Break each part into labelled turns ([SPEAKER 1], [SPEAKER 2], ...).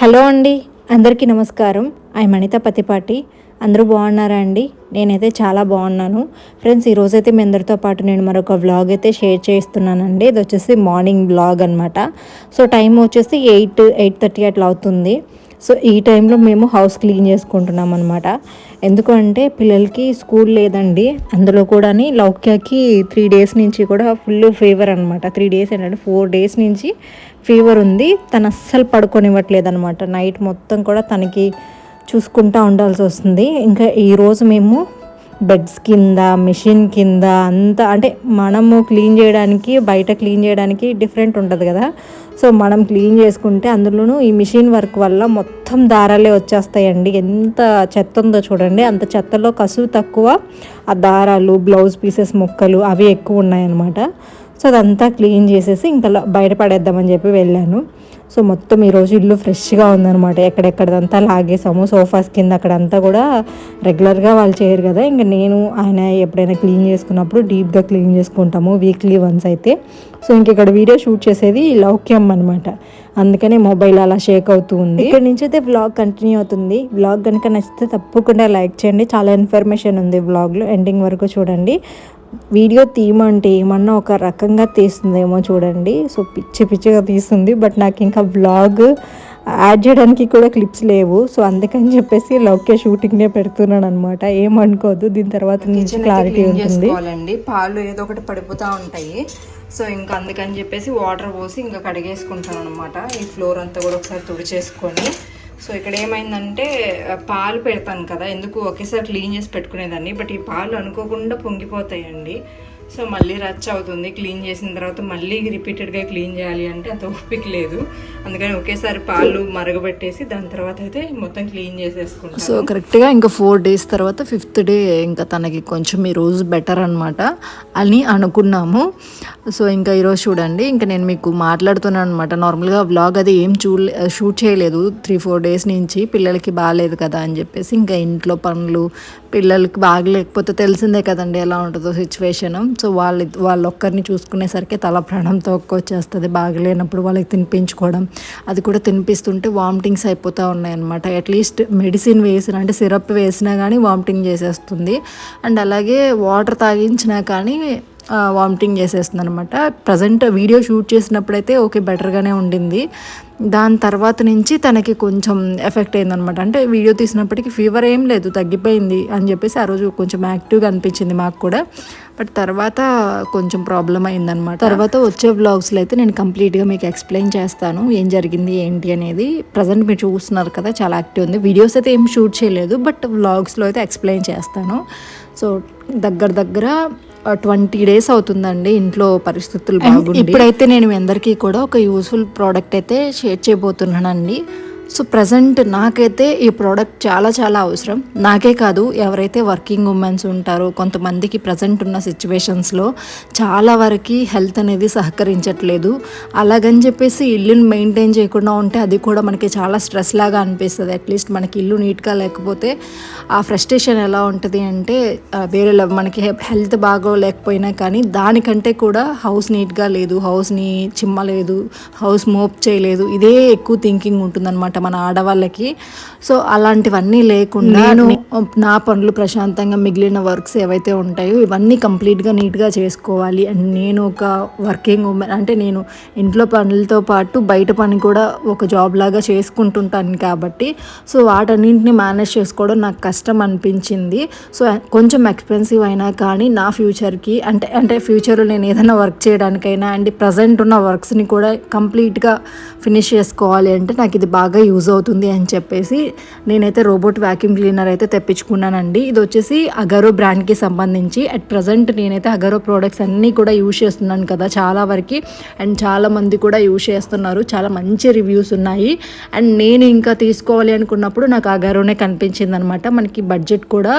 [SPEAKER 1] Hello అండి అందరికీ నమస్కారం. ఐ మణిత పతిపాటి. అందరూ బాగున్నారా అండి? నేనైతే చాలా బాగున్నాను. ఫ్రెండ్స్ ఈరోజైతే మీ అందరితో పాటు నేను మరొక వ్లాగ్ అయితే షేర్ చేస్తున్నానండి. ఇది వచ్చేసి మార్నింగ్ వ్లాగ్ అనమాట సో టైం వచ్చేసి ఎయిట్ ఎయిట్ థర్టీ అట్లా అవుతుంది. సో ఈ టైంలో మేము హౌస్ క్లీన్ చేసుకుంటున్నాం అనమాట ఎందుకంటే పిల్లలకి స్కూల్ లేదండి. అందులో కూడా లౌక్యాకి త్రీ డేస్ నుంచి కూడా ఫుల్ ఫీవర్ అనమాట త్రీ డేస్ ఏంటంటే ఫోర్ డేస్ నుంచి ఫీవర్ ఉంది. తను అస్సలు పడుకొనివ్వట్లేదు అనమాట నైట్ మొత్తం కూడా తనకి చూసుకుంటూ ఉండాల్సి వస్తుంది. ఇంకా ఈరోజు మేము బెడ్స్ కింద మిషన్ కింద అంతా అంటే మనము క్లీన్ చేయడానికి బయట క్లీన్ చేయడానికి డిఫరెంట్ ఉంటుంది కదా. సో మనం క్లీన్ చేసుకుంటే అందులోనూ ఈ మిషన్ వర్క్ వల్ల మొత్తం దారాలే వచ్చేస్తాయండి. ఎంత చెత్త ఉందో చూడండి. అంత చెత్తలో కసువు తక్కువ ఆ దారాలు బ్లౌజ్ పీసెస్ ముక్కలు అవి ఎక్కువ ఉన్నాయన్నమాట. సో అదంతా క్లీన్ చేసేసి ఇంకా బయట పడేద్దామని చెప్పి వెళ్ళాను. సో మొత్తం ఈరోజు ఇల్లు ఫ్రెష్గా ఉందనమాట ఎక్కడెక్కడదంతా లాగేసాము సోఫాస్ కింద అక్కడంతా కూడా రెగ్యులర్గా వాళ్ళు చేయరు కదా. ఇంకా నేను ఆయన ఎప్పుడైనా క్లీన్ చేసుకున్నప్పుడు డీప్గా క్లీన్ చేసుకుంటాము వీక్లీ వన్స్ అయితే. సో ఇంక ఇక్కడ వీడియో షూట్ చేసేది లౌక్యం అనమాట అందుకనే మొబైల్ అలా షేక్ అవుతూ ఉంది. ఇక్కడ నుంచి అయితే వ్లాగ్ కంటిన్యూ అవుతుంది. వ్లాగ్ కనుక నచ్చితే తప్పకుండా లైక్ చేయండి. చాలా ఇన్ఫర్మేషన్ ఉంది వ్లాగ్లో. ఎండింగ్ వరకు చూడండి. వీడియో తీయమంటే ఏమన్నా ఒక రకంగా తీస్తుందేమో చూడండి. సో పిచ్చి పిచ్చిగా తీస్తుంది బట్ నాకు ఇంకా బ్లాగ్ యాడ్ చేయడానికి కూడా క్లిప్స్ లేవు. సో అందుకని చెప్పేసి లౌక్య షూటింగ్నే పెడుతున్నాను అనమాట ఏమనుకోదు దీని తర్వాత నుంచి క్లారిటీ ఉంటుంది. పాలు ఏదో ఒకటి పడిపోతూ ఉంటాయి. సో ఇంకా అందుకని చెప్పేసి వాటర్ పోసి ఇంకా కడిగేసుకుంటాను అనమాట ఈ ఫ్లోర్ అంతా కూడా ఒకసారి తుడిచేసుకొని. సో ఇక్కడ ఏమైందంటే పాలు పెడతాను కదా ఎందుకు ఒకేసారి క్లీన్ చేసి పెట్టుకునేదాన్ని బట్ ఈ పాలు అనుకోకుండా పొంగిపోతాయండి. సో మళ్ళీ రచ్ అవుతుంది. క్లీన్ చేసిన తర్వాత మళ్ళీ రిపీటెడ్గా క్లీన్ చేయాలి అంటే అంత ఓపిక లేదు. అందుకని ఒకేసారి పాలు మరగబెట్టేసి దాని తర్వాత అయితే మొత్తం క్లీన్ చేసేసుకుంటాం సో కరెక్ట్గా ఇంకా ఫోర్ డేస్ తర్వాత ఫిఫ్త్ డే ఇంకా తనకి కొంచెం ఈ రోజు బెటర్ అనమాట అని అనుకున్నాము. సో ఇంకా ఈరోజు చూడండి ఇంకా నేను మీకు మాట్లాడుతున్నాను అనమాట నార్మల్గా వ్లాగ్ అది ఏం చూ షూట్ చేయలేదు. త్రీ ఫోర్ డేస్ నుంచి పిల్లలకి బాగాలేదు కదా అని చెప్పేసి ఇంకా ఇంట్లో పనులు పిల్లలకి బాగలేకపోతే తెలిసిందే కదండి ఎలా ఉంటుందో సిచ్యువేషన్ సో వాళ్ళ వాళ్ళొక్కరిని చూసుకునేసరికి తల ప్రాణంతో వచ్చేస్తుంది బాగలేనప్పుడు వాళ్ళకి తినిపించుకోవడం. అది కూడా తినిపిస్తుంటే వామిటింగ్స్ అయిపోతూ ఉన్నాయన్నమాట. అట్లీస్ట్ మెడిసిన్ వేసిన అంటే సిరప్ వేసినా కానీ వామిటింగ్ చేసేస్తుంది. అండ్ అలాగే వాటర్ తాగించినా కానీ వామిటింగ్ చేసేస్తుంది అనమాట ప్రజెంట్ వీడియో షూట్ చేసినప్పుడైతే ఓకే బెటర్గానే ఉండింది. దాని తర్వాత నుంచి తనకి కొంచెం ఎఫెక్ట్ అయిందనమాట అంటే వీడియో తీసినప్పటికీ ఫీవర్ ఏం లేదు తగ్గిపోయింది అని చెప్పేసి ఆ రోజు కొంచెం యాక్టివ్గా అనిపించింది మాకు కూడా. బట్ తర్వాత కొంచెం ప్రాబ్లం అయిందనమాట తర్వాత వచ్చే వ్లాగ్స్లో అయితే నేను కంప్లీట్గా మీకు ఎక్స్ప్లెయిన్ చేస్తాను ఏం జరిగింది ఏంటి అనేది. ప్రజెంట్ మీరు చూస్తున్నారు కదా చాలా యాక్టివ్ ఉంది. వీడియోస్ అయితే ఏం షూట్ చేయలేదు బట్ వ్లాగ్స్లో అయితే ఎక్స్ప్లెయిన్ చేస్తాను. సో దగ్గర దగ్గర ట్వంటీ డేస్ అవుతుందండి ఇంట్లో పరిస్థితులు బాగుంది ఇప్పుడైతే నేను మీ అందరికీ కూడా ఒక యూస్ఫుల్ ప్రోడక్ట్ అయితే షేర్ చేయబోతున్నానండి. సో ప్రజెంట్ నాకైతే ఈ ప్రోడక్ట్ చాలా చాలా అవసరం. నాకే కాదు ఎవరైతే వర్కింగ్ ఉమెన్స్ ఉంటారో కొంతమందికి ప్రజెంట్ ఉన్న సిచ్యువేషన్స్లో చాలా వరకు హెల్త్ అనేది సహకరించట్లేదు. అలాగని చెప్పేసి ఇల్లుని మెయింటైన్ చేయకుండా ఉంటే అది కూడా మనకి చాలా స్ట్రెస్ లాగా అనిపిస్తుంది. అట్లీస్ట్ మనకి ఇల్లు నీట్గా లేకపోతే ఆ ఫ్రస్ట్రేషన్ ఎలా ఉంటుంది అంటే వేరే మనకి హెల్త్ బాగోలేకపోయినా కానీ దానికంటే కూడా హౌస్ నీట్గా లేదు హౌస్ని చిమ్మలేదు హౌస్ మోప్ చేయలేదు ఇదే ఎక్కువ థింకింగ్ ఉంటుందన్నమాట. మన ఆడవాళ్ళకి. సో అలాంటివన్నీ లేకుండా నేను నా పనులు ప్రశాంతంగా మిగిలిన వర్క్స్ ఏవైతే ఉంటాయో ఇవన్నీ కంప్లీట్గా నీట్గా చేసుకోవాలి. అండ్ నేను ఒక వర్కింగ్ ఉమెన్. అంటే నేను ఇంట్లో పనులతో పాటు బయట పని కూడా ఒక జాబ్ లాగా చేసుకుంటుంటాను కాబట్టి. సో వాటన్నింటిని మేనేజ్ చేసుకోవడం నాకు కష్టం అనిపించింది. సో కొంచెం ఎక్స్పెన్సివ్ అయినా కానీ నా ఫ్యూచర్కి అంటే అంటే ఫ్యూచర్లో నేను ఏదైనా వర్క్ చేయడానికైనా అండ్ ప్రజెంట్ ఉన్న వర్క్స్ని కూడా కంప్లీట్గా ఫినిష్ చేసుకోవాలి అంటే నాకు ఇది బాగా యూజ్ అవుతుంది అని చెప్పేసి నేనైతే రోబోట్ వ్యాక్యూమ్ క్లీనర్ అయితే తెప్పించుకున్నానండి. ఇది వచ్చేసి అగరో బ్రాండ్కి సంబంధించి. అట్ ప్రజెంట్ నేనైతే అగరో ప్రోడక్ట్స్ అన్నీ కూడా యూజ్ చేస్తున్నాను కదా చాలా వరకు. అండ్ చాలా మంది కూడా యూజ్ చేస్తున్నారు. చాలా మంచి రివ్యూస్ ఉన్నాయి. అండ్ నేను ఇంకా తీసుకోవాలి అనుకున్నప్పుడు నాకు అగరోనే కనిపించింది అనమాట మనకి బడ్జెట్ కూడా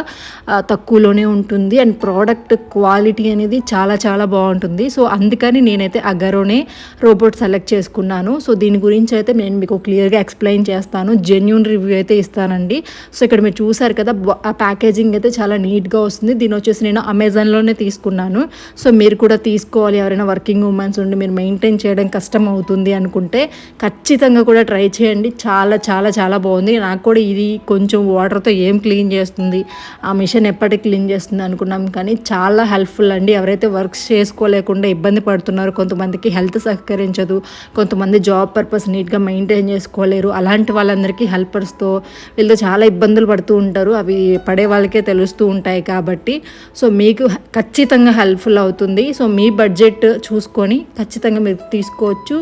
[SPEAKER 1] తక్కువలోనే ఉంటుంది. అండ్ ప్రోడక్ట్ క్వాలిటీ అనేది చాలా చాలా బాగుంటుంది. సో అందుకని నేనైతే అగరోనే రోబోట్ సెలెక్ట్ చేసుకున్నాను. సో దీని గురించి అయితే నేను మీకు క్లియర్గా ఎక్స్ప్లెయిన్ ఎక్స్ప్లెయిన్ చేస్తాను. జెన్యున్ రివ్యూ అయితే ఇస్తానండి. సో ఇక్కడ మీరు చూసారు కదా ఆ ప్యాకేజింగ్ అయితే చాలా నీట్గా వస్తుంది. దీని వచ్చేసి నేను అమెజాన్లోనే తీసుకున్నాను. సో మీరు కూడా తీసుకోవాలి. ఎవరైనా వర్కింగ్ ఉమెన్స్ ఉండి మీరు మెయింటైన్ చేయడం కష్టం అవుతుంది అనుకుంటే ఖచ్చితంగా కూడా ట్రై చేయండి. చాలా చాలా చాలా బాగుంది. నాకు కూడా ఇది కొంచెం వాటర్తో ఏం క్లీన్ చేస్తుంది ఆ మిషన్ ఎప్పటికి క్లీన్ చేస్తుంది అనుకున్నాం. కానీ చాలా హెల్ప్ఫుల్ అండి. ఎవరైతే వర్క్స్ చేసుకోలేకుండా ఇబ్బంది పడుతున్నారో కొంతమందికి హెల్త్ సహకరించదు. కొంతమంది జాబ్ పర్పస్ నీట్గా మెయింటైన్ చేసుకోలేరు. అలా అలాంటి వాళ్ళందరికీ హెల్పర్స్తో వీళ్ళతో చాలా ఇబ్బందులు పడుతూ ఉంటారు. అవి పడే వాళ్ళకే తెలుస్తూ ఉంటాయి కాబట్టి. సో మీకు ఖచ్చితంగా హెల్ప్ఫుల్ అవుతుంది. సో మీ బడ్జెట్ చూసుకొని ఖచ్చితంగా మీరు తీసుకోవచ్చు.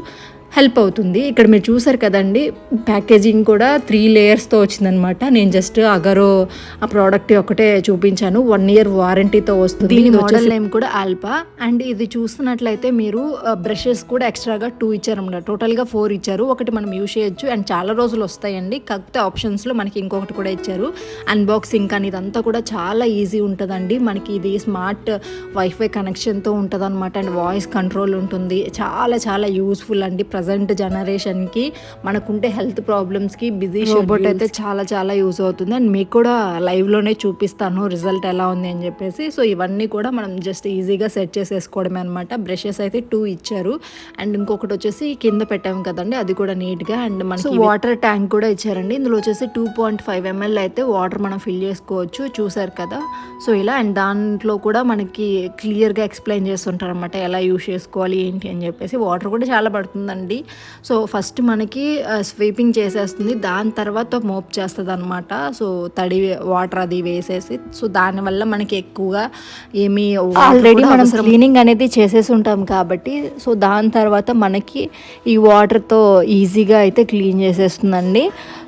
[SPEAKER 1] హెల్ప్ అవుతుంది. ఇక్కడ మీరు చూసారు కదండి ప్యాకేజింగ్ కూడా త్రీ లేయర్స్తో వచ్చిందనమాట నేను జస్ట్ అగరో ఆ ప్రోడక్ట్ ఒకటే చూపించాను. వన్ ఇయర్ వారంటీతో వస్తుంది. దీని మోడల్ నేమ్ కూడా ఆల్పా అండ్ ఇది చూస్తున్నట్లయితే మీరు బ్రషెస్ కూడా ఎక్స్ట్రాగా టూ ఇచ్చారన్నమాట. టోటల్గా ఫోర్ ఇచ్చారు. ఒకటి మనం యూజ్ చేయొచ్చు. అండ్ చాలా రోజులు వస్తాయండి. కాకపోతే ఆప్షన్స్లో మనకి ఇంకొకటి కూడా ఇచ్చారు. అన్బాక్సింగ్ కానీ ఇదంతా కూడా చాలా ఈజీ ఉంటుందండి. మనకి ఇది స్మార్ట్ వైఫై కనెక్షన్తో ఉంటుంది అనమాట అండ్ వాయిస్ కంట్రోల్ ఉంటుంది. చాలా చాలా యూస్ఫుల్ అండి. ప్రజెంట్ జనరేషన్కి మనకుంటే హెల్త్ ప్రాబ్లమ్స్కి బిజీ రోబోట్ అయితే చాలా చాలా యూస్ అవుతుంది. అండ్ మీకు కూడా లైవ్లోనే చూపిస్తాను రిజల్ట్ ఎలా ఉంది అని చెప్పేసి. సో ఇవన్నీ కూడా మనం జస్ట్ ఈజీగా సెట్ చేసేసుకోవడమే అనమాట బ్రషెస్ అయితే టూ ఇచ్చారు. అండ్ ఇంకొకటి వచ్చేసి కింద పెట్టాము కదండి అది కూడా నీట్గా అండ్ మనకి వాటర్ ట్యాంక్ కూడా ఇచ్చారండి. ఇందులో వచ్చేసి టూ పాయింట్ ఫైవ్ ఎంఎల్ అయితే వాటర్ మనం ఫిల్ చేసుకోవచ్చు. చూసారు కదా. సో ఇలా అండ్ దాంట్లో కూడా మనకి క్లియర్గా ఎక్స్ప్లెయిన్ చేస్తుంటారు అనమాట ఎలా యూస్ చేసుకోవాలి ఏంటి అని చెప్పేసి. వాటర్ కూడా చాలా పడుతుందండి. సో ఫస్ట్ మనకి స్వీపింగ్ చేసేస్తుంది. దాని తర్వాత మోప్ చేస్తుంది అనమాట సో తడి వాటర్ అది వేసేసి సో దానివల్ల మనకి ఎక్కువగా ఏమి ఆల్రెడీ మనం క్లీనింగ్ అనేది చేసేసి ఉంటాం కాబట్టి సో దాని తర్వాత మనకి ఈ వాటర్తో ఈజీగా అయితే క్లీన్ చేసేస్తుందండి.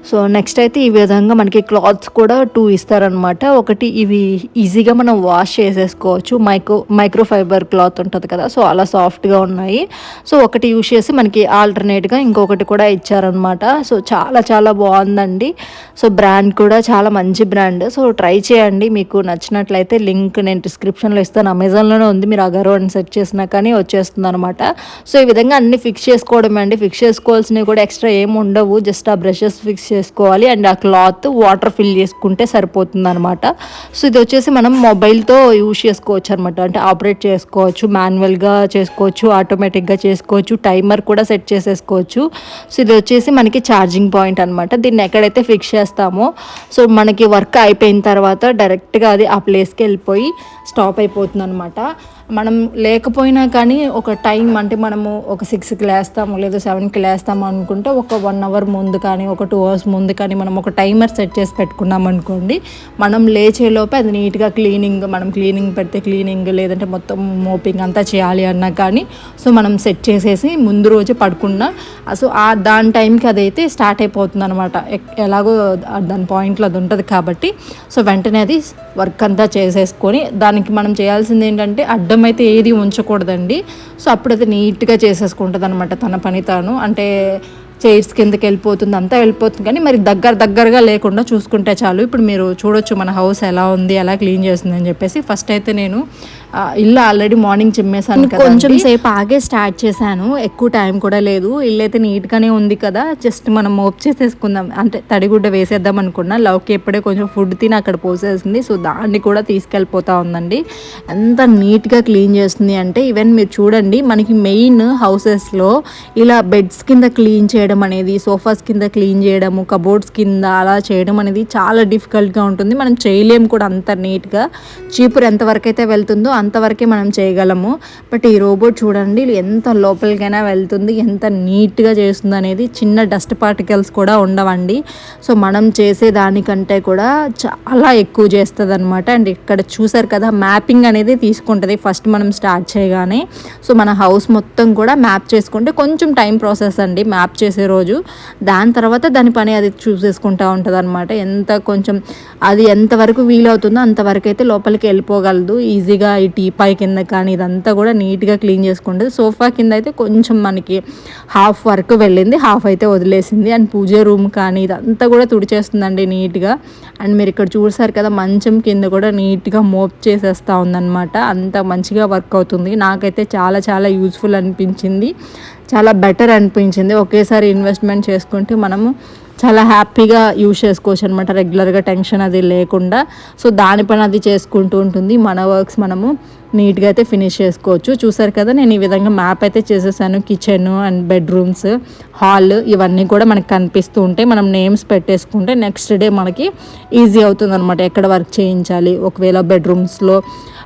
[SPEAKER 1] సో నెక్స్ట్ అయితే ఈ విధంగా మనకి క్లాత్స్ కూడా టూ ఇస్తారనమాట ఒకటి ఇవి ఈజీగా మనం వాష్ చేసేసుకోవచ్చు. మైక్రో మైక్రో ఫైబర్ క్లాత్ ఉంటుంది కదా సో అలా సాఫ్ట్గా ఉన్నాయి. సో ఒకటి యూస్ చేసి మనకి ఆల్టర్నేట్గా ఇంకొకటి కూడా ఇచ్చారనమాట సో చాలా చాలా బాగుందండి. సో బ్రాండ్ కూడా చాలా మంచి బ్రాండ్ సో ట్రై చేయండి. మీకు నచ్చినట్లయితే లింక్ నేను డిస్క్రిప్షన్లో ఇస్తాను. అమెజాన్లోనే ఉంది. మీరు అగరో అని సెర్చ్ చేసినా కానీ వచ్చేస్తుంది అనమాట సో ఈ విధంగా అన్ని ఫిక్స్ చేసుకోవడమే అండి. ఫిక్స్ చేసుకోవాల్సినవి కూడా ఎక్స్ట్రా ఏమి ఉండవు. జస్ట్ ఆ బ్రషెస్ ఫిక్స్ చేసుకోవాలి అండ్ ఆ క్లాత్ వాటర్ ఫిల్ చేసుకుంటే సరిపోతుంది అనమాట సో ఇది వచ్చేసి మనం మొబైల్తో యూజ్ చేసుకోవచ్చు అనమాట అంటే ఆపరేట్ చేసుకోవచ్చు మాన్యువల్గా చేసుకోవచ్చు ఆటోమేటిక్గా చేసుకోవచ్చు టైమర్ కూడా సెట్ చేసేసుకోవచ్చు. సో ఇది వచ్చేసి మనకి ఛార్జింగ్ పాయింట్ అనమాట దీన్ని ఎక్కడైతే ఫిక్స్ చేస్తామో సో మనకి వర్క్ అయిపోయిన తర్వాత డైరెక్ట్గా అది ఆ ప్లేస్కి వెళ్ళిపోయి స్టాప్ అయిపోతుంది అనమాట మనం లేకపోయినా కానీ ఒక టైం అంటే మనము ఒక సిక్స్కి లేస్తాము లేదా సెవెన్కి లేస్తాము అనుకుంటే ఒక వన్ అవర్ ముందు కానీ ఒక టూ అవర్స్ ముందు కానీ మనం ఒక టైమర్ సెట్ చేసి పెట్టుకున్నాం అనుకోండి మనం లేచేలోపే అది నీట్గా క్లీనింగ్ మనం క్లీనింగ్ పెడితే క్లీనింగ్ లేదంటే మొత్తం మోపింగ్ అంతా చేయాలి అన్నా కానీ సో మనం సెట్ చేసేసి ముందు రోజు పడుకున్నా సో ఆ దాని టైంకి అదైతే స్టార్ట్ అయిపోతుంది అనమాట ఎలాగో దాని పాయింట్లో అది ఉంటుంది కాబట్టి సో వెంటనే అది వర్క్ అంతా చేసేసుకొని దానికి మనం చేయాల్సింది ఏంటంటే అడ్డం అయితే ఏది ఉంచకూడదండి. సో అప్పుడైతే నీట్గా చేసేసుకుంటుంది అనమాట తన పని తాను. అంటే చైర్స్ కిందకి వెళ్ళిపోతుంది అంతా వెళ్ళిపోతుంది. కానీ మరి దగ్గర దగ్గరగా లేకుండా చూసుకుంటే చాలు. ఇప్పుడు మీరు చూడొచ్చు మన హౌస్ ఎలా ఉంది ఎలా క్లీన్ చేస్తుంది అని చెప్పేసి. ఫస్ట్ అయితే నేను ఇల్లు ఆల్రెడీ మార్నింగ్ చిమ్మేసాను కొంచెం సేపు ఆగే స్టార్ట్ చేశాను. ఎక్కువ టైం కూడా లేదు. ఇల్లు అయితే నీట్గానే ఉంది కదా. జస్ట్ మనం మోప్ చేసేసుకుందాం. అంటే తడిగుడ్డ వేసేద్దాం అనుకున్నా. లవ్కి ఎప్పుడే కొంచెం ఫుడ్ తిని అక్కడ పోసేసింది. సో దాన్ని కూడా తీసుకెళ్ళిపోతా ఉందండి. ఎంత నీట్గా క్లీన్ చేస్తుంది అంటే ఈవెన్ మీరు చూడండి మనకి మెయిన్ హౌసెస్లో ఇలా బెడ్స్ కింద క్లీన్ చేయడం అనేది సోఫాస్ కింద క్లీన్ చేయడము కబోర్డ్స్ కింద అలా చేయడం అనేది చాలా డిఫికల్ట్గా ఉంటుంది. మనం చేయలేము కూడా అంత నీట్గా చీపురు ఎంతవరకు అయితే వెళ్తుందో అంతవరకే మనం చేయగలము. బట్ ఈ రోబోట్ చూడండి ఎంత లోపలికైనా వెళ్తుంది ఎంత నీట్గా చేస్తుంది అనేది చిన్న డస్ట్ పార్టికల్స్ కూడా ఉండవండి. సో మనం చేసే దానికంటే కూడా చాలా ఎక్కువ చేస్తుంది అనమాట అండ్ ఇక్కడ చూసారు కదా మ్యాపింగ్ అనేది తీసుకుంటుంది ఫస్ట్ మనం స్టార్ట్ చేయగానే. సో మన హౌస్ మొత్తం కూడా మ్యాప్ చేసుకుంటే కొంచెం టైం ప్రాసెస్ అండి మ్యాప్ చేసే రోజు. దాని తర్వాత దాని పని అది చూసేసుకుంటా ఉంటుంది అనమాట ఎంత కొంచెం అది ఎంతవరకు వీలవుతుందో అంతవరకు అయితే లోపలికి వెళ్ళిపోగలదు. ఈజీగా ఈ టీపాయ్ కింద కానీ ఇదంతా కూడా నీట్గా క్లీన్ చేసుకుంటుంది సోఫా కింద అయితే కొంచెం మనకి హాఫ్ వర్క్ వెళ్ళింది హాఫ్ అయితే వదిలేసింది. అండ్ పూజ రూమ్ కానీ ఇదంతా కూడా తుడిచేస్తుందండి నీట్గా. అండ్ మీరు ఇక్కడ చూసారు కదా మంచం కింద కూడా నీట్గా మోప్ చేసేస్తూ ఉందన్నమాట. అంత మంచిగా వర్క్ అవుతుంది. నాకైతే చాలా చాలా యూజ్ఫుల్ అనిపించింది. చాలా బెటర్ అనిపించింది. ఒకేసారి ఇన్వెస్ట్మెంట్ చేసుకుంటే మనము చాలా హ్యాపీగా యూజ్ చేసుకోవచ్చు అనమాట రెగ్యులర్గా టెన్షన్ అది లేకుండా. సో దాని పని అది చేసుకుంటూ ఉంటుంది. మన వర్క్స్ మనము నీట్గా అయితే ఫినిష్ చేసుకోవచ్చు. చూసారు కదా నేను ఈ విధంగా మ్యాప్ అయితే చేసేసాను. కిచెన్ అండ్ బెడ్రూమ్స్ హాల్ ఇవన్నీ కూడా మనకు కనిపిస్తూ ఉంటాయి. మనం నేమ్స్ పెట్టేసుకుంటే నెక్స్ట్ డే మనకి ఈజీ అవుతుంది అనమాట ఎక్కడ వర్క్ చేయించాలి? ఒకవేళ బెడ్రూమ్స్లో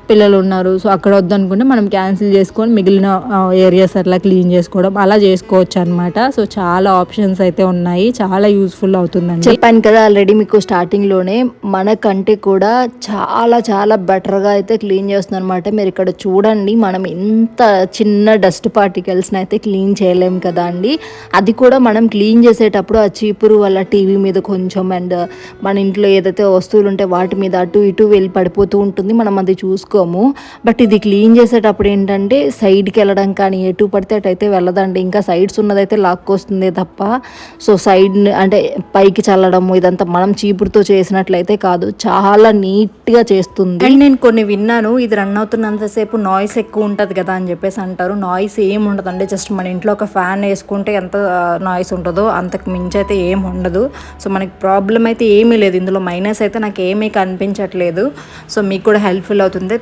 [SPEAKER 1] పిల్లలు ఉన్నారు సో అక్కడ వద్దనుకుంటే మనం క్యాన్సిల్ చేసుకొని మిగిలిన ఏరియాస్ అట్లా క్లీన్ చేసుకోవడం అలా చేసుకోవచ్చు అనమాట సో చాలా ఆప్షన్స్ అయితే ఉన్నాయి చాలా యూస్ఫుల్ అవుతుందండి.
[SPEAKER 2] చెప్పాను కదా ఆల్రెడీ మీకు స్టార్టింగ్లోనే మనకంటే కూడా చాలా చాలా బెటర్గా అయితే క్లీన్ చేస్తుంది అనమాట మీరు ఇక్కడ చూడండి మనం ఎంత చిన్న డస్ట్ పార్టికల్స్ని అయితే క్లీన్ చేయలేం కదా అండి. అది కూడా మనం క్లీన్ చేసేటప్పుడు ఆ చీపురు వల్ల టీవీ మీద కొంచెం అండ్ మన ఇంట్లో ఏదైతే వస్తువులు ఉంటే వాటి మీద అటు ఇటు వెళ్ళి పడిపోతూ ఉంటుంది. మనం అది చూసుకో చూసుకోము బట్ ఇది క్లీన్ చేసేటప్పుడు ఏంటంటే సైడ్కి వెళ్ళడం కానీ ఎటు పడితే అటు అయితే వెళ్ళదండి. ఇంకా సైడ్స్ ఉన్నదైతే లాక్కొస్తుంది తప్ప. సో సైడ్ అంటే పైకి చల్లడము ఇదంతా మనం చీపురుతో చేసినట్లయితే కాదు. చాలా నీట్గా చేస్తుంది.
[SPEAKER 1] అండ్ నేను కొన్ని విన్నాను. ఇది రన్ అవుతున్నంతసేపు నాయిస్ ఎక్కువ ఉంటుంది కదా అని చెప్పేసి అంటారు. నాయిస్ ఏం ఉండదండి. జస్ట్ మన ఇంట్లో ఒక ఫ్యాన్ వేసుకుంటే ఎంత నాయిస్ ఉంటుందో అంతకు మించి అయితే ఏం ఉండదు. సో మనకి ప్రాబ్లం అయితే ఏమీ లేదు. ఇందులో మైనస్ అయితే నాకు ఏమీ కనిపించట్లేదు. సో మీకు కూడా హెల్ప్ఫుల్ అవుతుంది.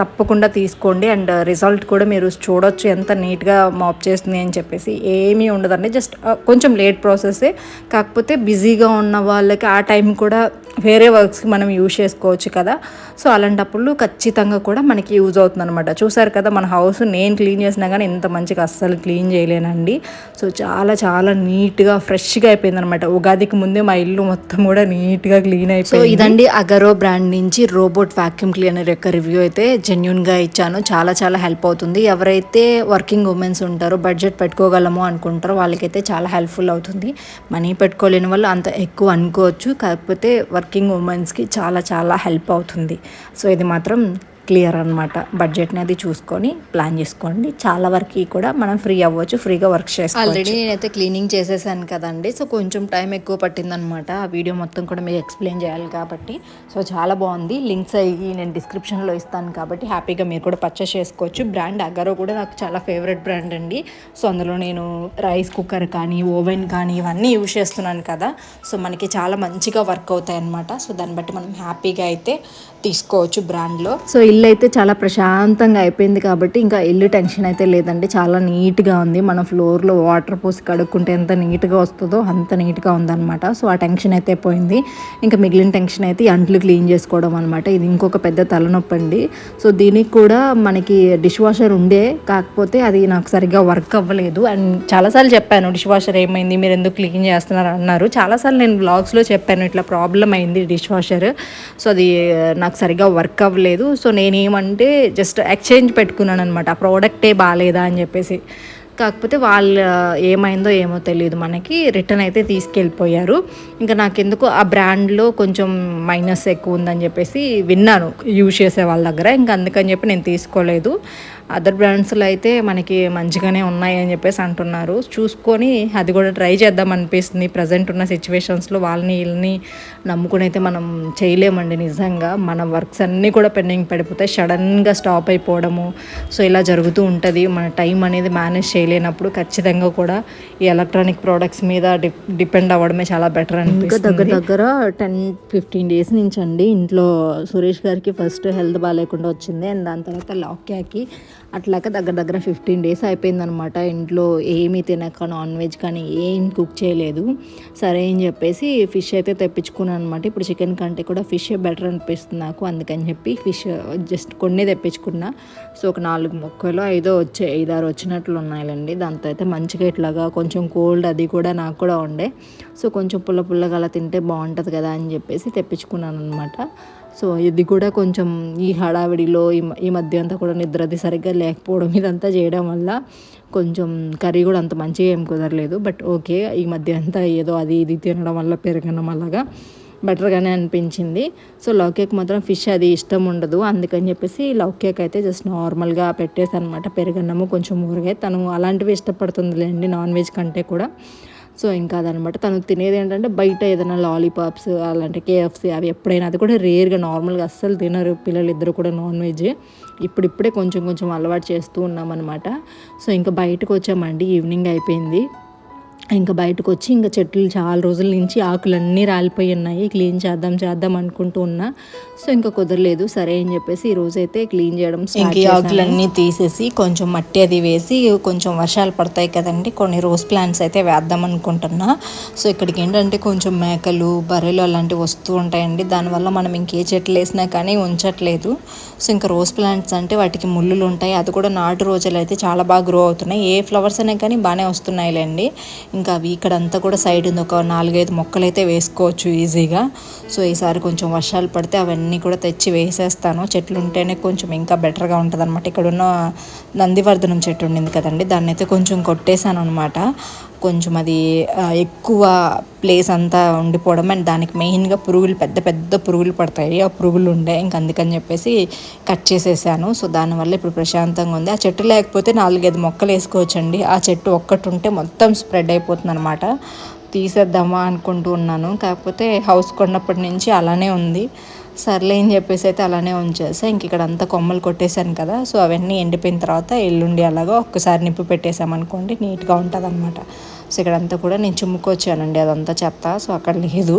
[SPEAKER 1] తప్పకుండా తీసుకోండి అండ్ రిజల్ట్ కూడా మీరు చూడొచ్చు ఎంత నీట్గా మాప్ చేస్తుంది అని చెప్పేసి ఏమీ ఉండదండి. జస్ట్ కొంచెం లేట్ ప్రాసెసే. కాకపోతే బిజీగా ఉన్న వాళ్ళకి ఆ టైం కూడా వేరే వర్క్స్కి మనం యూజ్ చేసుకోవచ్చు కదా. సో అలాంటప్పుడు ఖచ్చితంగా కూడా మనకి యూజ్ అవుతుంది అనమాట చూసారు కదా మన హౌస్ నేను క్లీన్ చేసినా కానీ ఇంత మంచిగా అస్సలు క్లీన్ చేయలేనండి. సో చాలా చాలా నీట్గా ఫ్రెష్గా అయిపోయింది అనమాట ఉగాదికి ముందే మా ఇల్లు మొత్తం కూడా నీట్గా క్లీన్
[SPEAKER 2] సో
[SPEAKER 1] అయిపోయింది.
[SPEAKER 2] ఇదండి అగరో బ్రాండ్ నుంచి రోబోట్ వాక్యూమ్ క్లీనర్ యొక్క రివ్యూ అయితే జెన్యున్గా ఇచ్చాను. చాలా చాలా హెల్ప్ అవుతుంది. ఎవరైతే వర్కింగ్ ఉమెన్స్ ఉంటారో బడ్జెట్ పెట్టుకోగలము అనుకుంటారో వాళ్ళకైతే చాలా హెల్ప్ఫుల్ అవుతుంది. మనీ పెట్టుకోలేని వాళ్ళు అంత ఎక్కువ అనుకోవచ్చు. కాకపోతే వర్కింగ్ ఉమెన్స్కి చాలా చాలా హెల్ప్ అవుతుంది. సో ఇది మాత్రం క్లియర్ అనమాట బడ్జెట్ని అది చూసుకొని ప్లాన్ చేసుకోండి. చాలా వరకు కూడా మనం ఫ్రీ అవ్వచ్చు ఫ్రీగా వర్క్ చేసుకోవచ్చు.
[SPEAKER 1] ఆల్రెడీ నేనైతే క్లీనింగ్ చేసేసాను కదండి. సో కొంచెం టైం ఎక్కువ పట్టిందనమాట ఆ వీడియో మొత్తం కూడా మీకు ఎక్స్ప్లెయిన్ చేయాలి కాబట్టి. సో చాలా బాగుంది. లింక్స్ అయ్యి నేను డిస్క్రిప్షన్లో ఇస్తాను కాబట్టి హ్యాపీగా మీరు కూడా పర్చేస్ చేసుకోవచ్చు. బ్రాండ్ అగరో కూడా నాకు చాలా ఫేవరెట్ బ్రాండ్ అండి. సో అందులో నేను రైస్ కుక్కర్ కానీ ఓవెన్ కానీ ఇవన్నీ యూజ్ చేస్తున్నాను కదా. సో మనకి చాలా మంచిగా వర్క్ అవుతాయి అనమాట సో దాన్ని బట్టి మనం హ్యాపీగా అయితే తీసుకోవచ్చు బ్రాండ్లో. సో ఇల్లు అయితే చాలా ప్రశాంతంగా అయిపోయింది కాబట్టి ఇంకా ఇల్లు టెన్షన్ అయితే లేదండి. చాలా నీట్గా ఉంది. మన ఫ్లోర్లో వాటర్ పోసి కడుక్కుంటే ఎంత నీట్గా వస్తుందో అంత నీట్గా ఉందన్నమాట. సో ఆ టెన్షన్ అయితే పోయింది. ఇంకా మిగిలిన టెన్షన్ అయితే అంట్లు క్లీన్ చేసుకోవడం అనమాట ఇది ఇంకొక పెద్ద తలనొప్పి అండి. సో దీనికి కూడా మనకి డిష్ వాషర్ ఉండే. కాకపోతే అది నాకు సరిగ్గా వర్క్ అవ్వలేదు. అండ్ చాలాసార్లు చెప్పాను డిష్ వాషర్ ఏమైంది? మీరు ఎందుకు క్లీన్ చేస్తున్నారు? అన్నారు. చాలాసార్లు నేను బ్లాగ్స్లో చెప్పాను ఇట్లా ప్రాబ్లం అయింది డిష్ వాషర్. సో అది నాకు సరిగ్గా వర్క్ అవ్వలేదు. సో నేను నేనేమంటే జస్ట్ ఎక్స్చేంజ్ పెట్టుకున్నాను అనమాట ఆ ప్రోడక్టే బాగాలేదా అని చెప్పేసి. కాకపోతే వాళ్ళు ఏమైందో ఏమో తెలియదు మనకి. రిటర్న్ అయితే తీసుకెళ్ళిపోయారు. ఇంకా నాకెందుకు ఆ బ్రాండ్లో కొంచెం మైనస్ ఎక్కువ ఉందని చెప్పేసి విన్నాను. యూజ్ చేసే వాళ్ళ దగ్గర. ఇంకా అందుకని చెప్పి నేను తీసుకోలేదు. అదర్ బ్రాండ్స్లో అయితే మనకి మంచిగానే ఉన్నాయి అని చెప్పేసి అంటున్నారు. చూసుకొని అది కూడా ట్రై చేద్దాం అనిపిస్తుంది. ప్రజెంట్ ఉన్న సిచ్యువేషన్స్లో వాళ్ళని వీళ్ళని నమ్ముకుని అయితే మనం చేయలేమండి నిజంగా. మన వర్క్స్ అన్నీ కూడా పెండింగ్ పడిపోతాయి సడన్గా స్టాప్ అయిపోవడము. సో ఇలా జరుగుతూ ఉంటుంది. మన టైం అనేది మేనేజ్ చేయలేనప్పుడు ఖచ్చితంగా కూడా ఈ ఎలక్ట్రానిక్ ప్రోడక్ట్స్ మీద డిపెండ్ అవ్వడమే చాలా బెటర్
[SPEAKER 2] ఇంకా దగ్గర దగ్గర టెన్ ఫిఫ్టీన్ డేస్ నుంచి అండి ఇంట్లో సురేష్ గారికి ఫస్ట్ హెల్త్ బాగాలేకుండా వచ్చింది. అండ్ దాని తర్వాత లాక్యాకి. అట్లాగా దగ్గర దగ్గర ఫిఫ్టీన్ డేస్ అయిపోయిందనమాట. ఇంట్లో ఏమీ తినక నాన్ వెజ్ కానీ ఏం కుక్ చేయలేదు. సరే అని చెప్పేసి ఫిష్ అయితే తెప్పించుకున్నాను అనమాట ఇప్పుడు చికెన్ కంటే కూడా ఫిష్ బెటర్ అనిపిస్తుంది నాకు. అందుకని చెప్పి ఫిష్ జస్ట్ కొన్ని తెప్పించుకున్నా. సో ఒక నాలుగు మొక్కలు ఐదో వచ్చే ఐదారు వచ్చినట్లు ఉన్నాయండి దాంతో అయితే మంచిగా ఇట్లాగా కొంచెం కోల్డ్ అది కూడా నాకు కూడా ఉండే. సో కొంచెం పుల్ల పుల్లగా అలా తింటే బాగుంటుంది కదా అని చెప్పేసి తెప్పించుకున్నాను అనమాట సో ఇది కూడా కొంచెం ఈ హడావిడిలో ఈ ఈ మధ్య అంతా కూడా నిద్ర అది సరిగ్గా లేకపోవడం ఇదంతా చేయడం వల్ల కొంచెం కర్రీ కూడా అంత మంచిగా ఏం కుదరలేదు. బట్ ఓకే ఈ మధ్య అంతా ఏదో అది ఇది తినడం వల్ల పెరగడం అలాగా బెటర్గానే అనిపించింది. సో లవ్ కేక్ మాత్రం ఫిష్ అది ఇష్టం ఉండదు. అందుకని చెప్పేసి లవ్ కేక్ అయితే జస్ట్ నార్మల్గా పెట్టేసి అనమాట పెరుగన్నము కొంచెం ఊరగాయ. తను అలాంటివి ఇష్టపడుతుందిలేండి నాన్ వెజ్ కంటే కూడా. సో ఇంకా అదనమాట. తను తినేది ఏంటంటే బయట ఏదైనా లాలీపాప్స్ అలాంటి కేఎఫ్సి అవి ఎప్పుడైనా అది కూడా రేర్గా నార్మల్గా అస్సలు తినరు పిల్లలు ఇద్దరు కూడా నాన్ వెజ్. ఇప్పుడిప్పుడే కొంచెం కొంచెం అలవాటు చేస్తూ ఉన్నామన్నమాట. సో ఇంకా బయటకు వచ్చామండి ఈవినింగ్ అయిపోయింది. ఇంకా బయటకు వచ్చి ఇంకా చెట్లు చాలా రోజుల నుంచి ఆకులన్నీ రాలిపోయి ఉన్నాయి. క్లీన్ చేద్దాం చేద్దాం అనుకుంటూ ఉన్నా. సో ఇంకా కుదరలేదు. సరే అని చెప్పేసి ఈ రోజు అయితే క్లీన్ చేయడం
[SPEAKER 1] ఇంక ఆకులన్నీ తీసేసి కొంచెం మట్టి అది వేసి కొంచెం వర్షాలు పడతాయి కదండి. కొన్ని రోజ్ ప్లాంట్స్ అయితే వేద్దాం అనుకుంటున్నా. సో ఇక్కడికి ఏంటంటే కొంచెం మేకలు బర్రెలు అలాంటివి వస్తూ ఉంటాయండి. దానివల్ల మనం ఇంకే చెట్లు వేసినా కానీ ఉంచట్లేదు. సో ఇంకా రోజ్ ప్లాంట్స్ అంటే వాటికి ముళ్ళులు ఉంటాయి. అది కూడా నాటు రోజులు అయితే చాలా బాగా గ్రో అవుతున్నాయి. ఏ ఫ్లవర్స్ అయినా కానీ బాగానే వస్తున్నాయిలేండి. ఇంకా అవి ఇక్కడ అంతా కూడా సైడ్ ఉంది. ఒక నాలుగైదు మొక్కలు అయితే వేసుకోవచ్చు ఈజీగా. సో ఈసారి కొంచెం వర్షాలు పడితే అవన్నీ కూడా తెచ్చి వేసేస్తాను. చెట్లు ఉంటేనే కొంచెం ఇంకా బెటర్గా ఉంటుంది అనమాట ఇక్కడ ఉన్న నందివర్ధనం చెట్టు ఉండింది కదండి దాన్ని అయితే కొంచెం కొట్టేశాను అనమాట కొంచెం అది ఎక్కువ ప్లేస్ అంతా ఉండిపోవడం అండ్ దానికి మెయిన్గా పురుగులు పెద్ద పెద్ద పురుగులు పడతాయి. ఆ పురుగులు ఉండే ఇంక అందుకని చెప్పేసి కట్ చేసేసాను. సో దానివల్ల ఇప్పుడు ప్రశాంతంగా ఉంది. ఆ చెట్టు లేకపోతే నాలుగైదు మొక్కలు వేసుకోవచ్చండి. ఆ చెట్టు ఒక్కటి ఉంటే మొత్తం స్ప్రెడ్ అయిపోతుంది అనమాట తీసేద్దామా అనుకుంటూ ఉన్నాను. కాకపోతే హౌస్ కొన్నప్పటి నుంచి అలానే ఉంది. సర్లే అని చెప్పేసి అయితే అలానే ఉంచేసా. ఇంక ఇక్కడ అంతా కొమ్మలు కొట్టేశాను కదా సో అవన్నీ ఎండిపోయిన తర్వాత ఎల్లుండి అలాగా ఒక్కసారి నిప్పు పెట్టేసామనుకోండి నీట్గా ఉంటుంది అనమాట సో ఇక్కడంతా కూడా నేను చిమ్ముకొచ్చానండి అదంతా చెత్త సో అక్కడ లేదు.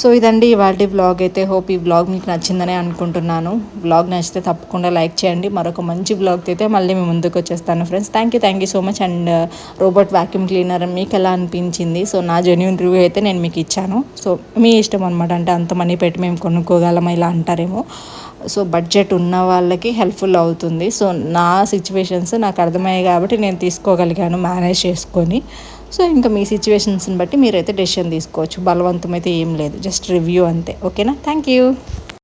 [SPEAKER 1] సో ఇదండి ఇవాళ బ్లాగ్ అయితే. హోప్ ఈ బ్లాగ్ మీకు నచ్చిందని అనుకుంటున్నాను. బ్లాగ్ నచ్చితే తప్పకుండా లైక్ చేయండి. మరొక మంచి బ్లాగ్ అయితే మళ్ళీ మేము ముందుకు వచ్చేస్తాను friends thank you thank you so much and robot vacuum cleaner మీకు ఎలా అనిపించింది? సో నా జెన్యున్ రివ్యూ అయితే నేను మీకు ఇచ్చాను. సో మీ ఇష్టం అనమాట అంటే అంత మనీ పెట్టి మేము కొనుక్కోగలమా ఇలా అంటారేమో. సో బడ్జెట్ ఉన్న వాళ్ళకి హెల్ప్ఫుల్ అవుతుంది. సో నా సిచ్యువేషన్స్ నాకు అర్థమయ్యాయి కాబట్టి నేను తీసుకోగలిగాను మేనేజ్ చేసుకొని. సో ఇంకా మీ సిచ్యువేషన్స్ని బట్టి మీరైతే డెసిషన్ తీసుకోవచ్చు. బలవంతం అయితే ఏం లేదు. జస్ట్ రివ్యూ అంతే. ఓకేనా థ్యాంక్ యూ